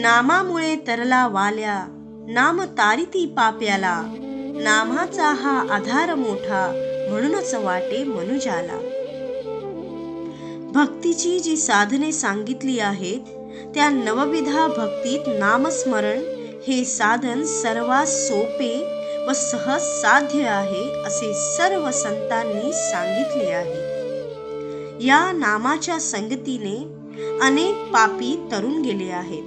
नामामुळे तरला वाल्या नाम तारिती पाप्याला. नामाचा हा आधार मोठा म्हणूनच वाटे मनुजाला. भक्तीची जी साधने सांगितली आहेत त्या नवविधा भक्तीत नामस्मरण हे साधन सर्वात सोपे व सहज साध्य आहे असे सर्व संतांनी सांगितले आहे. या नामाच्या संगतीने अनेक पापी तरुण गेले आहेत.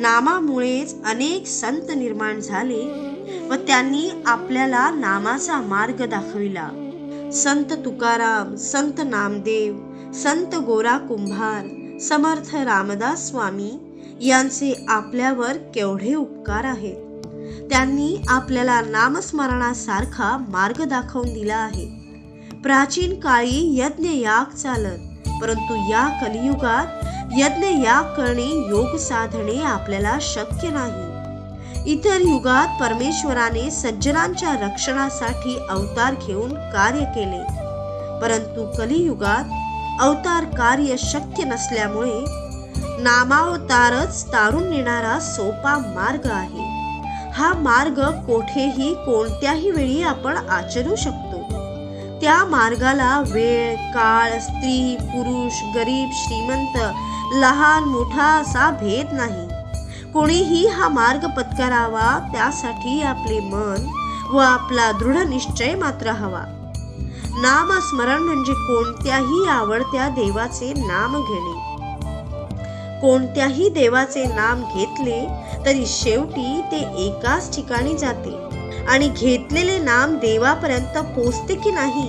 नामामुळेच अनेक संत निर्माण झाले व त्यांनी आपल्याला नामाचा मार्ग दाखविला. संत तुकाराम संत नामदेव संत गोरा कुंभार समर्थ रामदास स्वामी यांचे आपल्यावर केवढे उपकार आहेत. त्यांनी आपल्याला नामस्मरणासारखा मार्ग दाखवून दिला आहे. प्राचीन काळी यज्ञ याग चालत परंतु या कलियुगात यज्ञ याग करणे योग साधणे आपल्याला शक्य नाही. इतर युगात परमेश्वराने सज्जनांच्या रक्षणासाठी अवतार घेऊन कार्य केले. परंतु कलियुगात अवतार कार्य शक्य नसल्यामुळे नामावतारच तारून नेणारा सोपा मार्ग आहे. हा मार्ग कोठेही कोणत्याही वेळी आपण आचरू शकतो. त्या मार्गाला वेळ काळ स्त्री पुरुष गरीब श्रीमंत लहान मोठा असा भेद नाही. कोणीही हा मार्ग पत्करावा त्यासाठी आपले मन व आपला दृढ निश्चय मात्र हवा. नामस्मरण म्हणजे कोणत्याही आवडत्या देवाचे नाम घेणे. कोणत्याही देवाचे नाम घेतले तरी शेवटी ते एकाच ठिकाणी जाते आणि घेतलेले नाम देवापर्यंत पोचते की नाही?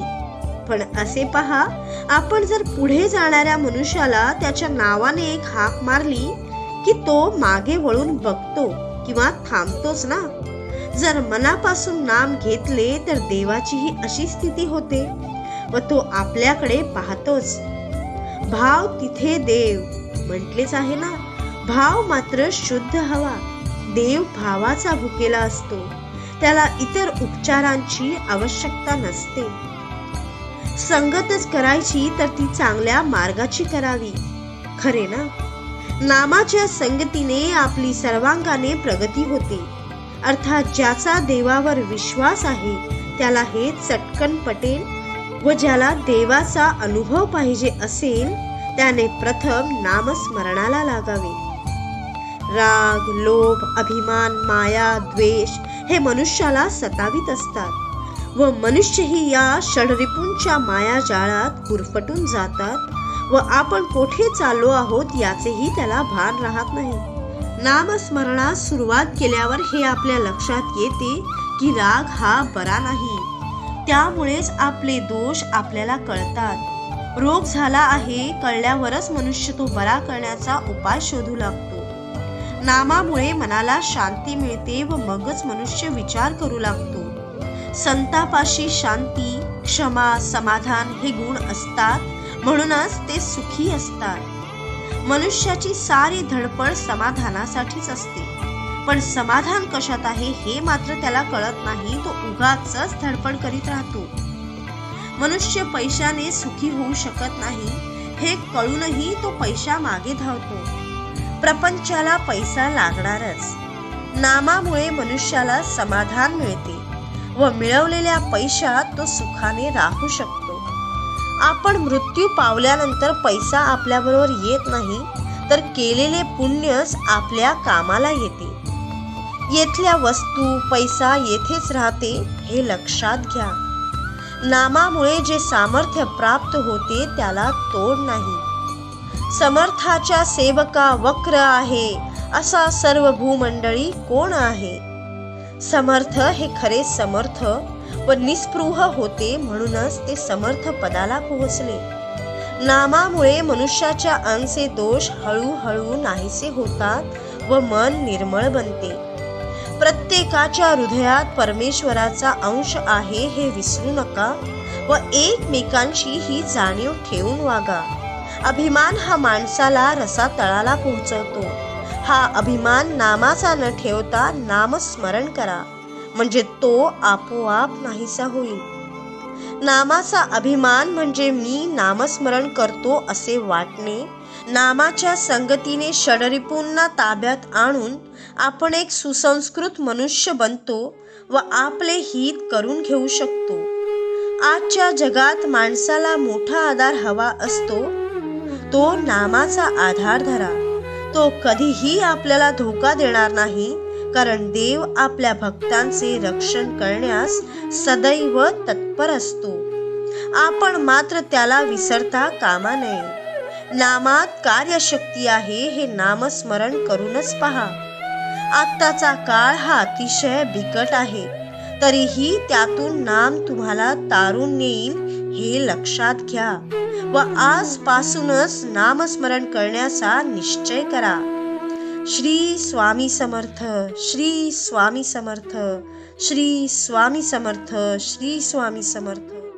पण असे पहा आपण जर पुढे जाणाऱ्या मनुष्याला त्याच्या नावाने एक हाक मारली की तो मागे वळून बघतो किंवा थांबतोच ना? जर मनापासून नाम घेतले तर देवाची ही अशी स्थिती होते व तो आपल्याकडे पाहतोच. भाव तिथे देव म्हटलेच आहे ना भाव मात्र शुद्ध हवा. देव भावाचा भुकेला असतो. त्याला इतर उपचारांची आवश्यकता नसते. संगतच करायची तर ती चांगल्या मार्गाची करावी. खरे ना? नामाच्या संगतीने आपली सर्वांगाने प्रगती होते. अर्थात ज्याचा देवावर विश्वास आहे त्याला हे चटकन पटेल व ज्याला देवाचा अनुभव पाहिजे असेल त्याने प्रथम नामस्मरणाला लागावे. राग लोभ अभिमान माया द्वेष हे मनुष्याला सतावित असतात व मनुष्यही या षडरिपूंच्या माया जाळात गुरफटून जातात व आपण कोठे चाललो आहोत याचेही त्याला भान राहत नाही. नामस्मरणास सुरुवात केल्यावर हे आपल्या लक्षात येते की राग हा बरा नाही. त्यामुळेच आपले दोष आपल्याला कळतात. रोग झाला आहे कळल्यावरच मनुष्य तो बरा करण्याचा उपाय शोधू लागतो. नामामुळे मनाला शांती मिळते व मगच मनुष्य विचार करू लागतो. संतापाशी शांती क्षमा समाधान हे गुण असतात म्हणूनच ते सुखी असतात. मनुष्याची सारी धडपड समाधानासाठीच असते. पण समाधान कशात आहे हे मात्र त्याला कळत नाही तो उगाच धडपड करीत राहतो. मनुष्य पैशाने सुखी होऊ शकत नाही हे कळूनही तो पैशा मागे धावतो. प्रपंचाला पैसा लागणारच. नामामुळे मनुष्याला समाधान मिळते व मिळवलेल्या पैशात तो सुखाने राहू शकतो. आपण मृत्यू पावल्यानंतर पैसा आपल्याबरोबर येत नाही तर केलेले पुण्यच आपल्या कामाला येते. येथल्या वस्तू पैसा येथेच राहते हे लक्षात घ्या. नामामुळे जे सामर्थ्य प्राप्त होते त्याला तोड नाही. समर्थाच्या सेवका वक्र आहे असा सर्व भूमंडळी कोण आहे? समर्थ हे खरे समर्थ व निस्पृह होते म्हणूनच ते समर्थ पदाला पोहोचले. नामामुळे मनुष्याच्या अंगचे दोष हळूहळू नाहीसे होतात व मन निर्मळ बनते. प्रत्येकाच्या हृदयात परमेश्वराचा अंश आहे हे विसरू नका व एकमेकांशी ही जाणीव ठेवून वागा. अभिमान हा माणसाला रसातळाला पोहोचवतो. हा अभिमान नामाचा न ठेवता नामस्मरण करा. म्हणजे तो आपोआप नाहीसा होईल. नामाचा अभिमान म्हणजे मी नामस्मरण करतो असे वाटणे नामाच्या संगतीने षडरिपूंना ताब्यात आणून आपण एक सुसंस्कृत मनुष्य बनतो व आपले हित करून घेऊ शकतो. आजच्या जगात माणसाला मोठा आधार हवा असतो. तो नामाचा आधार धरा तो कधीही आपल्याला धोका देणार नाही कारण देव आपल्या भक्तांचे रक्षण करण्यास सदैव तत्पर असतो. आपण मात्र त्याला विसरता कामा नये. नामात कार्यशक्ती आहे हे नामस्मरण करूनच पहा. आत्ताचा काळ हा अतिशय बिकट आहे. तरीही त्यातून नाम तुम्हाला तारून नेईल हे लक्षात घ्या व आजपासूनच नामस्मरण करण्याचा निश्चय करा. श्री स्वामी समर्थ श्री स्वामी समर्थ श्री स्वामी समर्थ श्री स्वामी समर्थ.